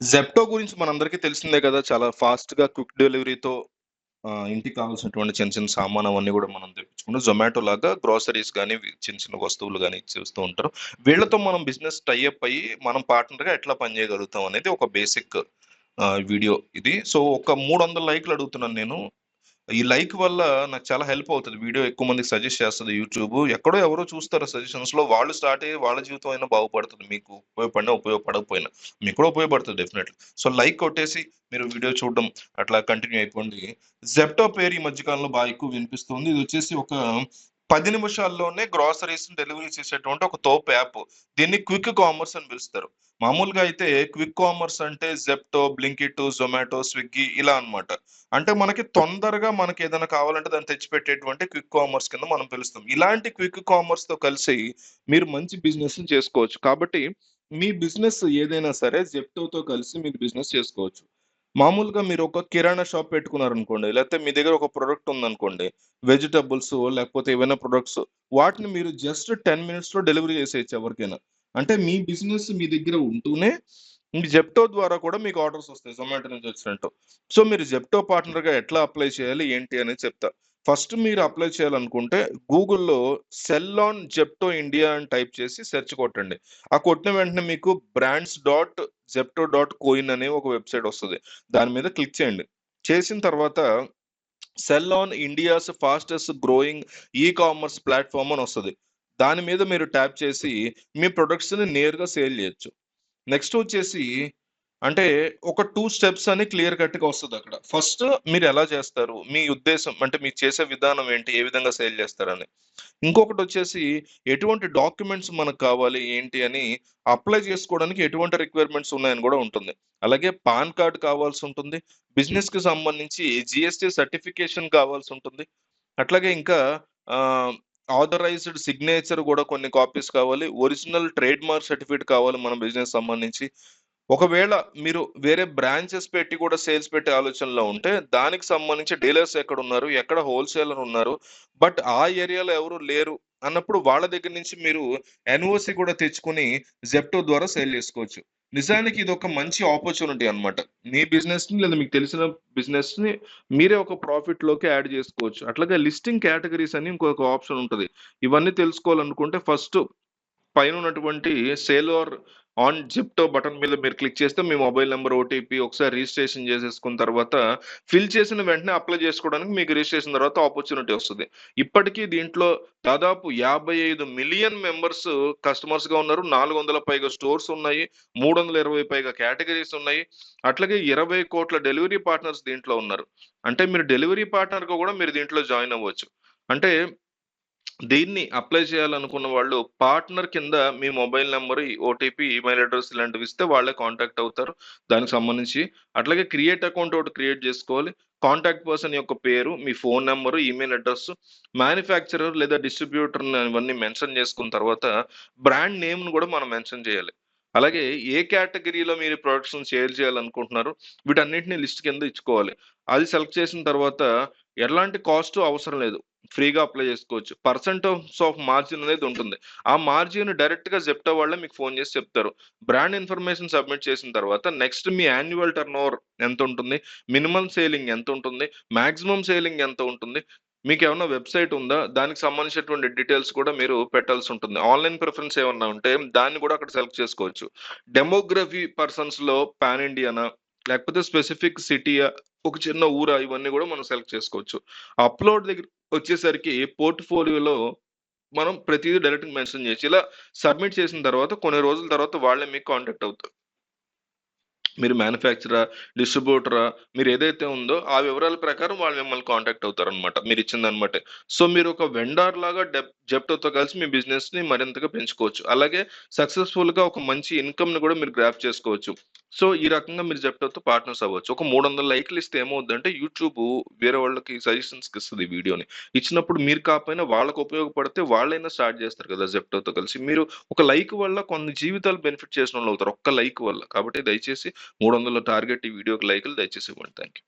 Zepto గురించి మనందరికీ తెలిసిందే కదా! చాలా ఫాస్ట్‌గా క్విక్ డెలివరీతో ఇంటికి కావాల్సినటువంటి చిన్న చిన్న సామాను అవన్నీ కూడా మనం తెప్పించుకుంటాం. జొమాటో లాగా గ్రోసరీస్ కానీ చిన్న చిన్న వస్తువులు కానీ ఇచ్చేస్తూ ఉంటారు. వీళ్ళతో మనం బిజినెస్ టైఅప్ అయ్యి, మనం పార్ట్నర్‌గా ఎట్లా పని చేయగలుగుతాం అనేది ఒక బేసిక్ వీడియో ఇది. సో, ఒక 300 లైక్‌లు అడుగుతున్నాను నేను. ఈ లైక్ వల్ల నాకు చాలా హెల్ప్ అవుతుంది వీడియో ఎక్కువ మందికి సజెస్ట్ చేస్తుంది యూట్యూబ్ ఎక్కడో ఎవరో చూస్తారు సజెషన్స్లో వాళ్ళు స్టార్ట్ అయ్యి వాళ్ళ జీవితం అయినా బాగుపడుతుంది మీకు ఉపయోగపడినా, ఉపయోగపడకపోయినా. మీకు కూడా ఉపయోగపడుతుంది డెఫినెట్‌లీ. సో, లైక్ కొట్టేసి మీరు వీడియో చూడడం అట్లా కంటిన్యూ అయిపోండి. జెప్టో పేరు ఈ మధ్య కాలంలో బాగా ఎక్కువ వినిపిస్తుంది. ఇది వచ్చేసి ఒక పది నిమిషాల్లోనే గ్రాసరీస్ డెలివరీ చేసేటువంటి ఒక తోపు యాప్. దీన్ని క్విక్ కామర్స్ అని పిలుస్తారు. మామూలుగా అయితే క్విక్ కామర్స్ అంటే జెప్టో, బ్లింకిట్, జొమాటో, స్విగ్గీ ఇలా అన్నమాట. అంటే మనకి తొందరగా మనకి ఏదైనా కావాలంటే దాన్ని తెచ్చిపెట్టేటువంటి క్విక్ కామర్స్ కింద మనం పిలుస్తాం. ఇలాంటి క్విక్ కామర్స్తో కలిసి మీరు మంచి బిజినెస్ చేసుకోవచ్చు. కాబట్టి మీ బిజినెస్ ఏదైనా సరే జెప్టోతో కలిసి మీరు బిజినెస్ చేసుకోవచ్చు. మామూలుగా మీరు ఒక కిరాణా షాప్ పెట్టుకున్నారనుకోండి, లేకపోతే మీ దగ్గర ఒక ప్రోడక్ట్ ఉందనుకోండి, వెజిటబుల్స్ లేకపోతే ఏవైనా ప్రొడక్ట్స్ వాటిని మీరు జస్ట్ 10 మినిట్స్‌లో డెలివరీ చేసేయొచ్చు ఎవరికైనా. అంటే మీ బిజినెస్ మీ దగ్గర ఉంటూనే, మీ జెప్టో ద్వారా కూడా మీకు ఆర్డర్స్ వస్తాయి జొమాటో నుంచి వచ్చినట్టు. సో, మీరు జెప్టో పార్ట్నర్‌గా ఎట్లా అప్లై చేయాలి, ఏంటి అనేది చెప్తా. ఫస్ట్ మీరు అప్లై చేయాలనుకుంటే గూగుల్‌లో సెల్ ఆన్ జెప్టో ఇండియా అని టైప్ చేసి సెర్చ్ కొట్టండి. ఆ కొట్టిన వెంటనే మీకు brands dot Zepto dot co in అనే ఒక వెబ్‌సైట్ వస్తుంది దాని మీద క్లిక్ చేయండి. చేసిన తర్వాత sell on India's fastest growing e commerce platform అని వస్తుంది దాని మీద మీరు ట్యాప్ చేసి మీ ప్రొడక్ట్స్‌ని నేరుగా సేల్ చేయొచ్చు. నెక్స్ట్ వచ్చేసి అంటే ఒక టూ స్టెప్స్ అని క్లియర్ కట్‌గా అక్కడ ఫస్ట్ మీరు ఎలా చేస్తారు? మీ ఉద్దేశం అంటే మీరు చేసే విధానం ఏంటి? ఏ విధంగా సేల్ చేస్తారని. ఇంకొకటి వచ్చేసి ఎటువంటి డాక్యుమెంట్స్ మనకు కావాలి, ఏంటి అని అప్లై చేసుకోవడానికి ఎటువంటి రిక్వైర్మెంట్స్ ఉన్నాయని కూడా ఉంటుంది. అలాగే పాన్ కార్డ్ కావాల్సి ఉంటుంది బిజినెస్‌కి సంబంధించి జిఎస్టీ సర్టిఫికేషన్ కావాల్సి ఉంటుంది అట్లాగే ఇంకా ఆథరైజ్డ్ సిగ్నేచర్ కూడా కొన్ని కాపీస్ కావాలి. ఒరిజినల్ ట్రేడ్ మార్క్ సర్టిఫికేట్ కావాలి మన బిజినెస్ సంబంధించి. ఒకవేళ మీరు వేరే బ్రాంచెస్ పెట్టి కూడా సేల్స్ పెట్టే ఆలోచనలో ఉంటే, దానికి సంబంధించి డీలర్స్ ఎక్కడ ఉన్నారు ఎక్కడ హోల్‌సేలర్ ఉన్నారు? బట్ ఆ ఏరియాలో ఎవరు లేరు అన్నప్పుడు వాళ్ళ దగ్గర నుంచి మీరు ఎన్ఓసి కూడా తెచ్చుకొని జెప్టో ద్వారా సేల్ చేసుకోవచ్చు. నిజానికి ఇది ఒక మంచి ఆపర్చునిటీ అన్నమాట. మీ బిజినెస్‌ని లేదా మీకు తెలిసిన బిజినెస్‌ని మీరే ఒక ప్రాఫిట్‌లోకి యాడ్ చేసుకోవచ్చు. అట్లాగే లిస్టింగ్ కేటగరీస్ అని ఇంకొక ఆప్షన్ ఉంటుంది ఇవన్నీ తెలుసుకోవాలనుకుంటే ఫస్ట్ పైన ఉన్నటువంటి sale or on Zepto button మీద మీరు క్లిక్ చేస్తే మీ మొబైల్ నెంబర్ ఓటీపీ ఒకసారి రిజిస్ట్రేషన్ చేసేసుకున్న తర్వాత ఫిల్ చేసిన వెంటనే అప్లై చేసుకోవడానికి మీకు రిజిస్ట్రేషన్ తర్వాత ఆపర్చునిటీ వస్తుంది ఇప్పటికీ దీంట్లో దాదాపు యాభై ఐదు మిలియన్ మెంబర్స్ కస్టమర్స్‌గా ఉన్నారు. 400 పైగా స్టోర్స్ ఉన్నాయి. 320 పైగా కేటగిరీస్ ఉన్నాయి. అట్లాగే 20,00,00,000 డెలివరీ పార్ట్నర్స్ దీంట్లో ఉన్నారు. అంటే మీరు డెలివరీ పార్ట్నర్‌గా కూడా మీరు దీంట్లో జాయిన్ అవ్వచ్చు. అంటే దీన్ని అప్లై చేయాలనుకున్న వాళ్ళు పార్ట్నర్ కింద మీ mobile number OTP, email address ఇలాంటివి ఇస్తే వాళ్ళే కాంటాక్ట్ అవుతారు. దానికి సంబంధించి. అట్లాగే క్రియేట్ అకౌంట్ ఒకటి క్రియేట్ చేసుకోవాలి. కాంటాక్ట్ పర్సన్ యొక్క పేరు, మీ phone number email address manufacturer లేదా డిస్ట్రిబ్యూటర్ ఇవన్నీ మెన్షన్ చేసుకున్న తర్వాత బ్రాండ్ నేమ్‌ని కూడా మనం మెన్షన్ చేయాలి. అలాగే ఏ కేటగిరీలో మీరు ప్రొడక్ట్స్‌ని సేల్ చేయాలనుకుంటున్నారు? వీటన్నిటిని లిస్ట్ కింద ఇచ్చుకోవాలి. అది సెలెక్ట్ చేసిన తర్వాత ఎలాంటి కాస్ట్ అవసరం లేదు. ఫ్రీగా అప్లై చేసుకోవచ్చు. పర్సెంటేజ్ ఆఫ్ మార్జిన్ అనేది ఉంటుంది. ఆ మార్జిన్ డైరెక్ట్‌గా జెప్టో వాళ్ళే మీకు ఫోన్ చేసి చెప్తారు. బ్రాండ్ ఇన్ఫర్మేషన్ సబ్మిట్ చేసిన తర్వాత నెక్స్ట్ మీ యాన్యువల్ టర్న్ ఓవర్ ఎంత ఉంటుంది మినిమమ్ సేలింగ్ ఎంత ఉంటుంది మాక్సిమం సేలింగ్ ఎంత ఉంటుంది? మీకు ఏమైనా వెబ్‌సైట్ ఉందా? దానికి సంబంధించినటువంటి డీటెయిల్స్ కూడా మీరు పెట్టాల్సి ఉంటుంది ఆన్‌లైన్ ప్రిఫరెన్స్ ఏమన్నా ఉంటే దాన్ని కూడా అక్కడ సెలెక్ట్ చేసుకోవచ్చు. డెమోగ్రఫీ పర్సన్స్‌లో పాన్ ఇండియానా? లేకపోతే స్పెసిఫిక్ సిటీ ఒక చిన్న ఊరా? ఇవన్నీ కూడా మనం సెలెక్ట్ చేసుకోవచ్చు. అప్‌లోడ్ దగ్గర వచ్చేసరికి పోర్ట్‌ఫోలియోలో మనం ప్రతిదీ డైరెక్ట్‌గా మెన్షన్ చేయొచ్చు. ఇలా సబ్మిట్ చేసిన తర్వాత కొన్ని రోజుల తర్వాత వాళ్ళే మీకు కాంటాక్ట్ అవుతారు. మీరు మ్యానుఫ్యాక్చరా? డిస్ట్రిబ్యూటరా? మీరు ఏదైతే ఉందో ఆ వివరాల ప్రకారం వాళ్ళు మిమ్మల్ని కాంటాక్ట్ అవుతారనమాట మీరు ఇచ్చిందనమాట సో, మీరు ఒక వెండార్ లాగా డెప్ జెప్టోతో కలిసి మీ బిజినెస్‌ని మరింతగా పెంచుకోవచ్చు. అలాగే సక్సెస్‌ఫుల్‌గా ఒక మంచి ఇన్‌కమ్‌ని కూడా మీరు గ్రాఫ్ చేసుకోవచ్చు. సో, ఈ రకంగా మీరు జెప్టోతో పార్ట్నర్స్ అవ్వచ్చు. ఒక 300 లైక్‌లు ఇస్తే ఏమవుద్దంటే యూట్యూబ్ వేరే వాళ్ళకి సజెషన్స్‌కి ఇస్తుంది వీడియోని. ఇచ్చినప్పుడు మీరు కాకపోయినా వాళ్ళకు ఉపయోగపడితే వాళ్ళైనా స్టార్ట్ చేస్తారు కదా! జెప్టోతో కలిసి. మీరు ఒక లైక్ వల్ల కొన్ని జీవితాలు బెనిఫిట్ చేసిన వాళ్ళు అవుతారు. ఒక్క లైక్ వల్ల. కాబట్టి దయచేసి 300 టార్గెట్ ఈ వీడియోకి లైకులు దయచేసి ఇవ్వండి. Thank you.